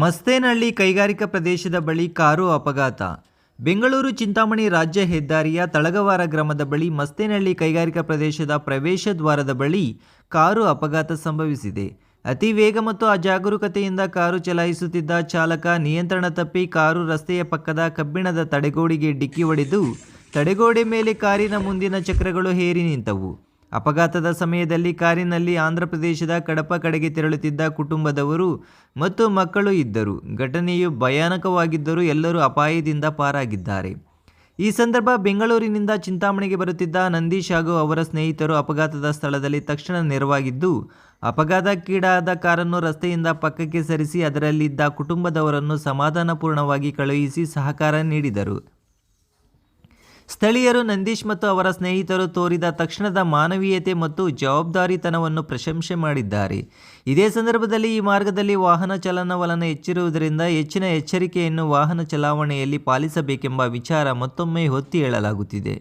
ಮಸ್ತೇನಹಳ್ಳಿ ಕೈಗಾರಿಕಾ ಪ್ರದೇಶದ ಬಳಿ ಕಾರು ಅಪಘಾತ. ಬೆಂಗಳೂರು ಚಿಂತಾಮಣಿ ರಾಜ್ಯ ಹೆದ್ದಾರಿಯ ತಳಗವಾರ ಗ್ರಾಮದ ಬಳಿ ಮಸ್ತೇನಹಳ್ಳಿ ಕೈಗಾರಿಕಾ ಪ್ರದೇಶದ ಪ್ರವೇಶ ದ್ವಾರದ ಬಳಿ ಕಾರು ಅಪಘಾತ ಸಂಭವಿಸಿದೆ. ಅತಿ ವೇಗ ಮತ್ತು ಅಜಾಗರೂಕತೆಯಿಂದ ಕಾರು ಚಲಾಯಿಸುತ್ತಿದ್ದ ಚಾಲಕ ನಿಯಂತ್ರಣ ತಪ್ಪಿ ಕಾರು ರಸ್ತೆಯ ಪಕ್ಕದ ಕಬ್ಬಿಣದ ತಡೆಗೋಡೆಗೆ ಡಿಕ್ಕಿ ಹೊಡೆದು ತಡೆಗೋಡೆ ಮೇಲೆ ಕಾರಿನ ಮುಂದಿನ ಚಕ್ರಗಳು ಹೇರಿ ನಿಂತವು. ಅಪಘಾತದ ಸಮಯದಲ್ಲಿ ಕಾರಿನಲ್ಲಿ ಆಂಧ್ರಪ್ರದೇಶದ ಕಡಪ ಕಡೆಗೆ ತೆರಳುತ್ತಿದ್ದ ಕುಟುಂಬದವರು ಮತ್ತು ಮಕ್ಕಳು ಇದ್ದರು. ಘಟನೆಯು ಭಯಾನಕವಾಗಿದ್ದರೂ ಎಲ್ಲರೂ ಅಪಾಯದಿಂದ ಪಾರಾಗಿದ್ದಾರೆ. ಈ ಸಂದರ್ಭ ಬೆಂಗಳೂರಿನಿಂದ ಚಿಂತಾಮಣಿಗೆ ಬರುತ್ತಿದ್ದ ನಂದೀಶ್ ಹಾಗೂ ಅವರ ಸ್ನೇಹಿತರು ಅಪಘಾತದ ಸ್ಥಳದಲ್ಲಿ ತಕ್ಷಣ ನೆರವಾಗಿದ್ದು, ಅಪಘಾತಕ್ಕೀಡಾದ ಕಾರನ್ನು ರಸ್ತೆಯಿಂದ ಪಕ್ಕಕ್ಕೆ ಸರಿಸಿ ಅದರಲ್ಲಿದ್ದ ಕುಟುಂಬದವರನ್ನು ಸಮಾಧಾನಪೂರ್ಣವಾಗಿ ಕಳುಹಿಸಿ ಸಹಕಾರ ನೀಡಿದರು. ಸ್ಥಳೀಯರು ನಂದೀಶ್ ಮತ್ತು ಅವರ ಸ್ನೇಹಿತರು ತೋರಿದ ತಕ್ಷಣದ ಮಾನವೀಯತೆ ಮತ್ತು ಜವಾಬ್ದಾರಿತನವನ್ನು ಪ್ರಶಂಸೆ ಮಾಡಿದ್ದಾರೆ. ಇದೇ ಸಂದರ್ಭದಲ್ಲಿ ಈ ಮಾರ್ಗದಲ್ಲಿ ವಾಹನ ಚಲನವಲನ ಹೆಚ್ಚಿರುವುದರಿಂದ ಹೆಚ್ಚಿನ ಎಚ್ಚರಿಕೆಯನ್ನು ವಾಹನ ಚಲಾವಣೆಯಲ್ಲಿ ಪಾಲಿಸಬೇಕೆಂಬ ವಿಚಾರ ಮತ್ತೊಮ್ಮೆ ಹೊತ್ತಿ ಹೇಳಲಾಗುತ್ತಿದೆ